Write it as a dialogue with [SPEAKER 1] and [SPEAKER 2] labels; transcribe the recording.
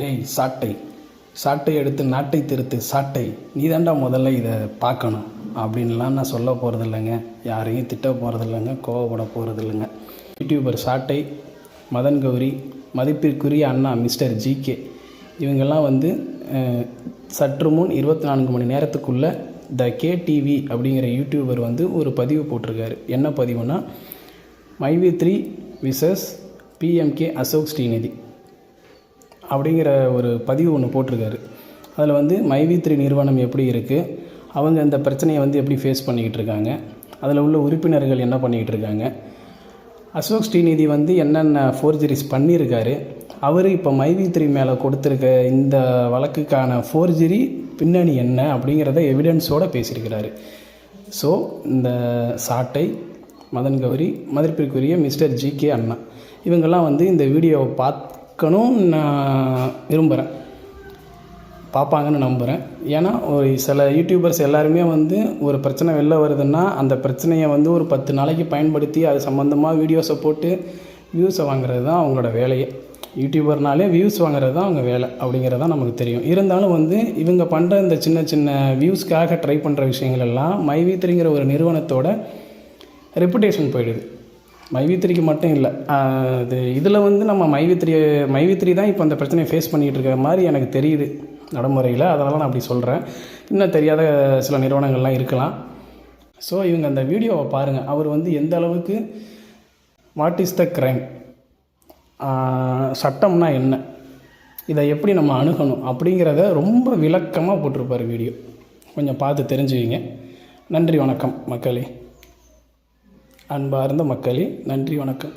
[SPEAKER 1] டேய் சாட்டை. சாட்டை எடுத்து நாட்டை திருத்து. சாட்டை நீதாண்டா முதல்ல இதை பார்க்கணும். அப்படின்லாம் நான் சொல்ல போகிறது இல்லைங்க யாரையும் திட்ட போகிறது இல்லைங்க கோவப்பட போகிறது இல்லைங்க யூடியூபர் சாட்டை மதன் கௌரி மதிப்பிற்குரிய அண்ணா மிஸ்டர் ஜிகே இவங்கெல்லாம் வந்து சற்று முன் இருபத்தி நான்கு மணி நேரத்துக்குள்ளே த கே டிவி அப்படிங்கிற யூடியூபர் வந்து ஒரு பதிவு போட்டிருக்காரு. என்ன பதிவுனா மைவி த்ரீ விசஸ் பிஎம்கே அசோக் ஸ்ரீநிதி. அப்படிங்கிற ஒரு பதிவு ஒன்று போட்டிருக்காரு. அதில் வந்து மைவி த்ரீ நிறுவனம் எப்படி இருக்குது அவங்க இந்த பிரச்சனையை வந்து எப்படி ஃபேஸ் பண்ணிக்கிட்டு இருக்காங்க? அதில் உள்ள உறுப்பினர்கள் என்ன பண்ணிக்கிட்டு இருக்காங்க? அசோக் ஸ்ரீநிதி வந்து என்னென்ன ஃபோர்ஜரிஸ் பண்ணியிருக்காரு? அவர் இப்போ மைவி த்ரீ மேலே கொடுத்துருக்க இந்த வழக்குக்கான ஃபோர்ஜரி பின்னணி என்ன அப்படிங்கிறத எவிடன்ஸோடு பேசியிருக்கிறாரு. ஸோ இந்த சாட்டை மதன் கௌரி மதிப்பிற்குரிய மிஸ்டர் ஜி கே அண்ணா இவங்கெல்லாம் வந்து இந்த வீடியோவை பார்த்து பார்க்கணும் நான் விரும்புகிறேன் பார்ப்பாங்கன்னு நம்புகிறேன் ஏன்னா ஒரு சில யூடியூபர்ஸ் எல்லாருமே வந்து ஒரு பிரச்சனை வெளில வருதுன்னா அந்த பிரச்சனையை வந்து ஒரு பத்து நாளைக்கு பயன்படுத்தி அது சம்மந்தமாக வீடியோஸை போட்டு வியூஸை வாங்குறது தான் அவங்களோட வேலையே. யூடியூபர்னாலே வியூஸ் வாங்குறது தான் அவங்க வேலை அப்படிங்கிறது தான் நமக்கு தெரியும். இருந்தாலும் வந்து இவங்க பண்ணுற இந்த சின்ன சின்ன வியூஸ்க்காக ட்ரை பண்ணுற விஷயங்கள் எல்லாம் மைவித்திரிங்கிற ஒரு நிறுவனத்தோட ரெப்புடேஷன் போயிடுது. மைவித்திரிக்கு மட்டும் இல்லை. அது இதில் வந்து நம்ம மைவித்திரி மைவித்திரி தான் இப்போ அந்த பிரச்சனையை ஃபேஸ் பண்ணிகிட்டு இருக்கிற மாதிரி எனக்கு தெரியுது நடைமுறையில். அதனால் நான் அப்படி சொல்கிறேன் இன்னும் தெரியாத சில நிறுவனங்கள்லாம் இருக்கலாம். ஸோ இவங்க அந்த வீடியோவை பாருங்கள் அவர் வந்து எந்த அளவுக்கு வாட் இஸ் த க்ரைம் சட்டம்னா என்ன? இதை எப்படி நம்ம அணுகணும்? அப்படிங்கிறத ரொம்ப விளக்கமாக போட்டிருப்பார் வீடியோ. கொஞ்சம் பார்த்து தெரிஞ்சுக்கிங்க. நன்றி வணக்கம் மக்களே. அன்பார்ந்த மக்களே நன்றி வணக்கம்.